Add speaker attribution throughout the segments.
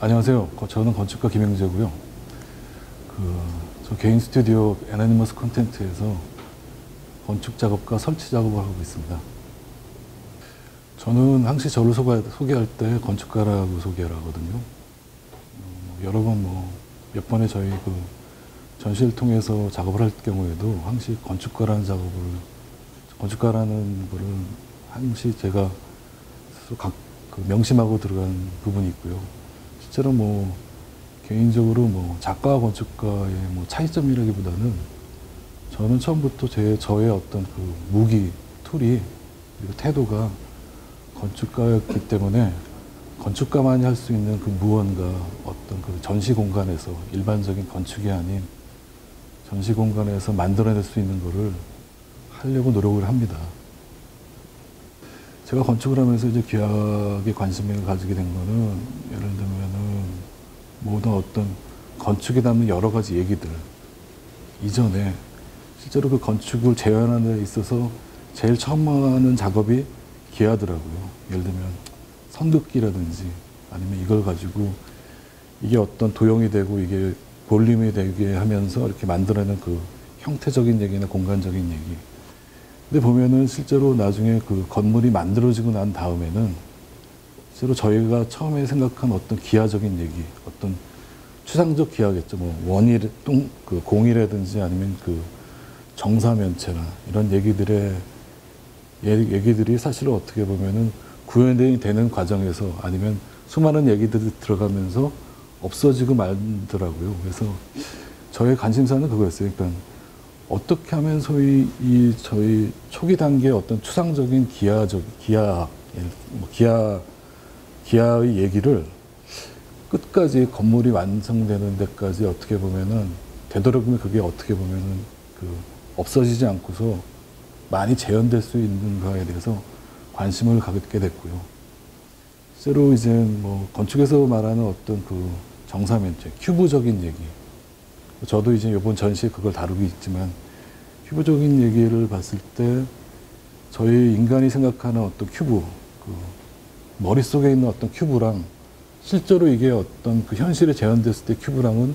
Speaker 1: 안녕하세요. 거- 저는 건축가 김영재고요. 그, 저 개인 스튜디오 애나니머스 콘텐츠에서 건축 작업과 설치 작업을 하고 있습니다. 저는 항시 저를 소개, 소개할 때 건축가라고 소개를 하거든요. 어, 여러 번 뭐, 몇 번의 저희 그 전시를 통해서 작업을 할 경우에도 항시 건축가라는 작업을, 건축가라는 거를 항시 제가 각, 그 명심하고 들어간 부분이 있고요. 실제로 뭐 개인적으로 뭐 작가와 건축가의 뭐 차이점이라기보다는 저는 처음부터 제 저의 어떤 그 무기 툴이 그리고 태도가 건축가였기 때문에 건축가만이 할 수 있는 그 무언가 어떤 그 전시 공간에서 일반적인 건축이 아닌 전시 공간에서 만들어낼 수 있는 거를 하려고 노력을 합니다. 제가 건축을 하면서 이제 기하에 관심을 가지게 된 거는 모든 어떤 건축에 담는 여러 가지 얘기들 이전에 실제로 그 건축을 재현하는 데 있어서 제일 처음 하는 작업이 기하더라고요. 예를 들면 선긋기라든지 아니면 이걸 가지고 이게 어떤 도형이 되고 이게 볼륨이 되게 하면서 이렇게 만들어내는 그 형태적인 얘기나 공간적인 얘기. 근데 보면은 실제로 나중에 그 건물이 만들어지고 난 다음에는 실제로 저희가 처음에 생각한 어떤 기하적인 얘기, 어떤 추상적 기하겠죠. 뭐 원일, 똥, 그 공이라든지 아니면 그 정사면체나 이런 얘기들의 얘- 얘기들이 사실은 어떻게 보면은 구현이 되는 과정에서 아니면 수많은 얘기들이 들어가면서 없어지고 말더라고요. 그래서 저의 관심사는 그거였어요. 그러니까 어떻게 하면 소위 이 저희 초기 단계의 어떤 추상적인 기하적 기하 뭐 기하 기하의 얘기를 끝까지 건물이 완성되는 데까지 어떻게 보면은 되도록이면 그게 어떻게 보면은 그 없어지지 않고서 많이 재현될 수 있는가에 대해서 관심을 갖게 됐고요. 실제로 이제 뭐 건축에서 말하는 어떤 그 정사면체, 큐브적인 얘기. 저도 이제 이번 전시에 그걸 다루고 있지만 큐브적인 얘기를 봤을 때 저희 인간이 생각하는 어떤 큐브, 그 머릿속에 있는 어떤 큐브랑 실제로 이게 어떤 그 현실에 재현됐을 때 큐브랑은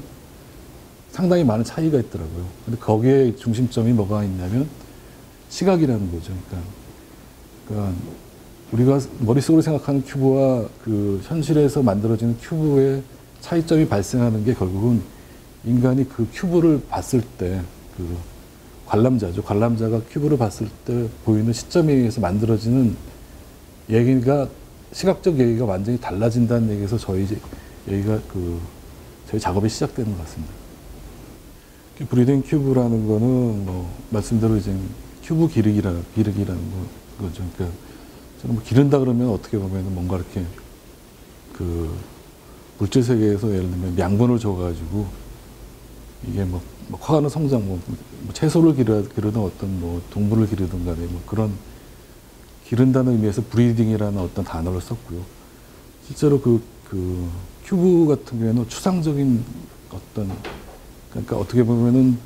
Speaker 1: 상당히 많은 차이가 있더라고요. 근데 거기에 중심점이 뭐가 있냐면 시각이라는 거죠. 그러니까, 그러니까 우리가 머릿속으로 생각하는 큐브와 그 현실에서 만들어지는 큐브의 차이점이 발생하는 게 결국은 인간이 그 큐브를 봤을 때 그 관람자죠. 관람자가 큐브를 봤을 때 보이는 시점에 의해서 만들어지는 얘기가 시각적 얘기가 완전히 달라진다는 얘기에서 저희 이제 얘기가 그 저희 작업이 시작되는 것 같습니다. 그 브리딩 큐브라는 거는 뭐 말씀대로 이제 큐브 기르기라 기르기라는 거, 거죠. 그러니까 저는 뭐 기른다 그러면 어떻게 보면 뭔가 이렇게 그 물질 세계에서 예를 들면 양분을 줘가지고 이게 뭐, 뭐 커가는 성장 뭐, 뭐 채소를 기르, 기르든 어떤 뭐 동물을 기르든 간에 뭐 그런 기른다는 의미에서 브리딩이라는 어떤 단어를 썼고요. 실제로 그, 그 큐브 같은 경우에는 추상적인 어떤 그러니까 어떻게 보면은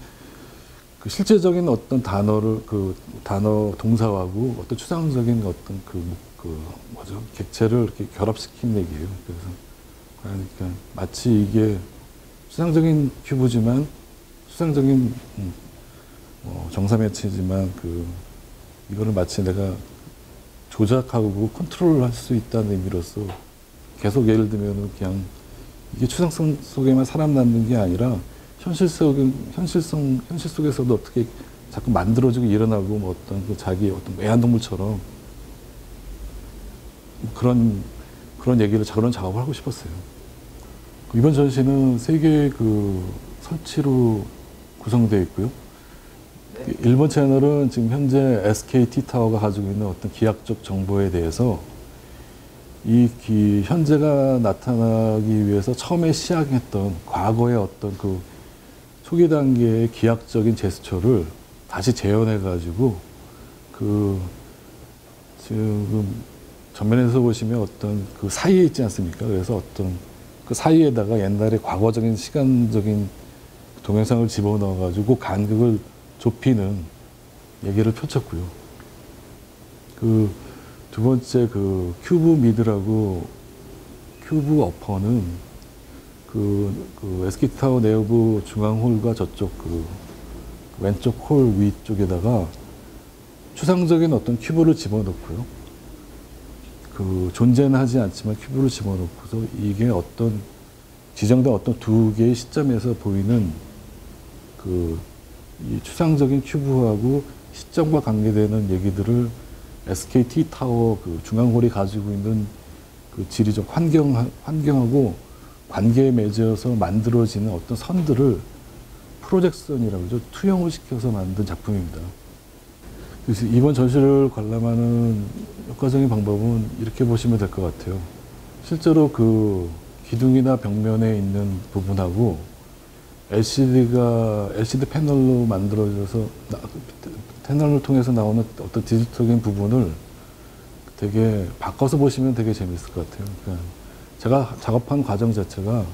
Speaker 1: 그 실제적인 어떤 단어를 그 단어 동사하고 어떤 추상적인 어떤 그, 그 뭐죠 객체를 이렇게 결합시킨 얘기예요. 그래서 그러니까 마치 이게 추상적인 큐브지만 추상적인 음, 뭐 정사매체지만 그 이거를 마치 내가 조작하고 컨트롤할 수 있다는 의미로서 계속 예를 들면 그냥 이게 추상성 속에만 살아남는 게 아니라 현실 속 현실성 현실 속에서도 어떻게 자꾸 만들어지고 일어나고 뭐 어떤 그 자기 어떤 애완동물처럼 그런 그런 얘기를 그런 작업을 하고 싶었어요. 이번 전시는 세 개의 그 설치로 구성되어 있고요. 일본 채널은 지금 현재 SKT 타워가 가지고 있는 어떤 기하적 정보에 대해서 이 기, 현재가 나타나기 위해서 처음에 시작했던 과거의 어떤 그 초기 단계의 기하적인 제스처를 다시 재현해 가지고 그 지금 전면에서 보시면 어떤 그 사이에 있지 않습니까? 그래서 어떤 그 사이에다가 옛날에 과거적인 시간적인 동영상을 집어넣어 가지고 간극을 좁히는 얘기를 펼쳤고요. 그 두 번째 그 큐브 미드라고 큐브 어퍼는 그, 그 SK타워 내부 중앙홀과 저쪽 그 왼쪽 홀 위쪽에다가 추상적인 어떤 큐브를 집어넣고요. 그 존재는 하지 않지만 큐브를 집어넣고서 이게 어떤 지정된 어떤 두 개의 시점에서 보이는 그 이 추상적인 큐브하고 시점과 관계되는 얘기들을 SKT 타워 그 중앙홀이 가지고 있는 그 지리적 환경 환경하고 관계에 맺어서 만들어지는 어떤 선들을 프로젝션이라고 하죠. 투영을 시켜서 만든 작품입니다. 그래서 이번 전시를 관람하는 효과적인 방법은 이렇게 보시면 될 것 같아요. 실제로 그 기둥이나 벽면에 있는 부분하고 LCD가 LCD 패널로 만들어져서 나- 패널을 통해서 나오는 어떤 디지털적인 부분을 되게 바꿔서 보시면 되게 재밌을 것 같아요. 그러니까 제가 작업한 과정 자체가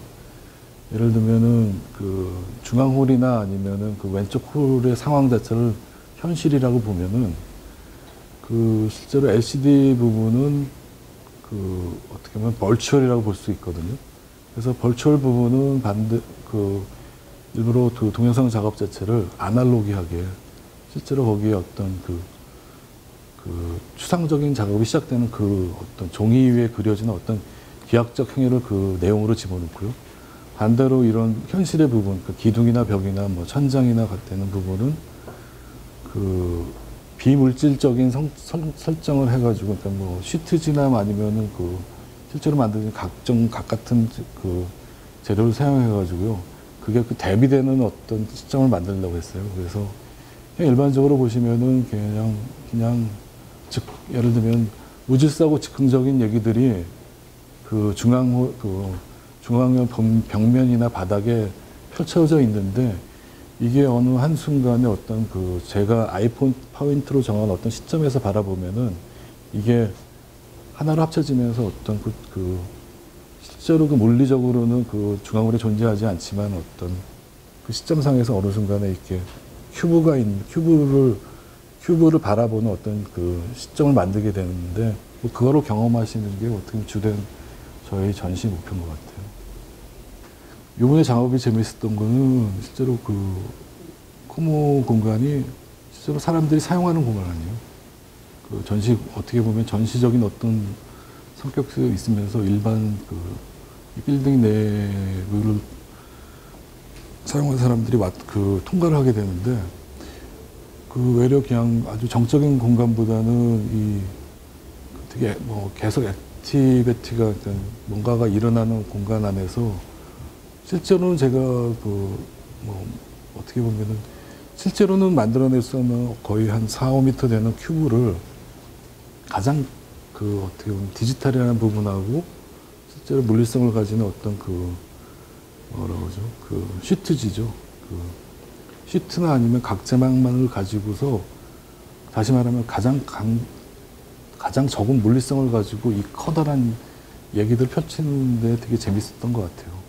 Speaker 1: 예를 들면은 그 중앙 홀이나 아니면은 그 왼쪽 홀의 상황 자체를 현실이라고 보면은 그 실제로 LCD 부분은 그 어떻게 보면 벌추얼이라고 볼 수 있거든요. 그래서 벌추얼 부분은 반대 그 일부러 그 동영상 작업 자체를 아날로기하게 실제로 거기에 어떤 그, 그 추상적인 작업이 시작되는 그 어떤 종이 위에 그려지는 어떤 기하학적 행위를 그 내용으로 집어넣고요. 반대로 이런 현실의 부분, 그 기둥이나 벽이나 뭐 천장이나 같은 부분은 그 비물질적인 성- 설- 설정을 해가지고, 그러니까 뭐 시트지나 아니면은 그 실제로 만드는 각종 각 같은 그 재료를 사용해가지고요. 그게 그 대비되는 어떤 시점을 만들려고 했어요. 그래서 일반적으로 보시면은 그냥 그냥 즉 예를 들면 우질싸고 즉흥적인 얘기들이 그 중앙 그 중앙의 벽- 벽면이나 바닥에 펼쳐져 있는데 이게 어느 한 순간에 어떤 그 제가 아이폰 포인트로 정한 어떤 시점에서 바라보면은 이게 하나로 합쳐지면서 어떤 그, 그 실제로 그 물리적으로는 그 중앙홀에 존재하지 않지만 어떤 그 시점상에서 어느 순간에 이렇게 큐브가 있는 큐브를 큐브를 바라보는 어떤 그 시점을 만들게 되는데 뭐 그거로 경험하시는 게 어떻게 주된 저희 전시 목표인 것 같아요. 이번에 작업이 재밌었던 거는 실제로 그 코모 공간이 실제로 사람들이 사용하는 공간 아니에요. 그 전시 어떻게 보면 전시적인 어떤 성격이 있으면서 일반 그 빌딩 내부를 사용하는 사람들이 왔, 그 통과를 하게 되는데 그 외려 그냥 아주 정적인 공간보다는 이 되게 뭐 계속 액티비티가 어떤 뭔가가 일어나는 공간 안에서 실제로는 제가 그 뭐 어떻게 보면은 실제로는 만들어낼 수 없는 거의 한 4, 5미터 되는 큐브를 가장 그 어떻게 보면 디지털이라는 부분하고 실제로 물리성을 가지는 어떤 그 뭐라 그러죠? 그 시트지죠. 그 시트나 아니면 각제망만을 가지고서 다시 말하면 가장 강, 가장 적은 물리성을 가지고 이 커다란 얘기들 펼치는 데 되게 재밌었던 것 같아요.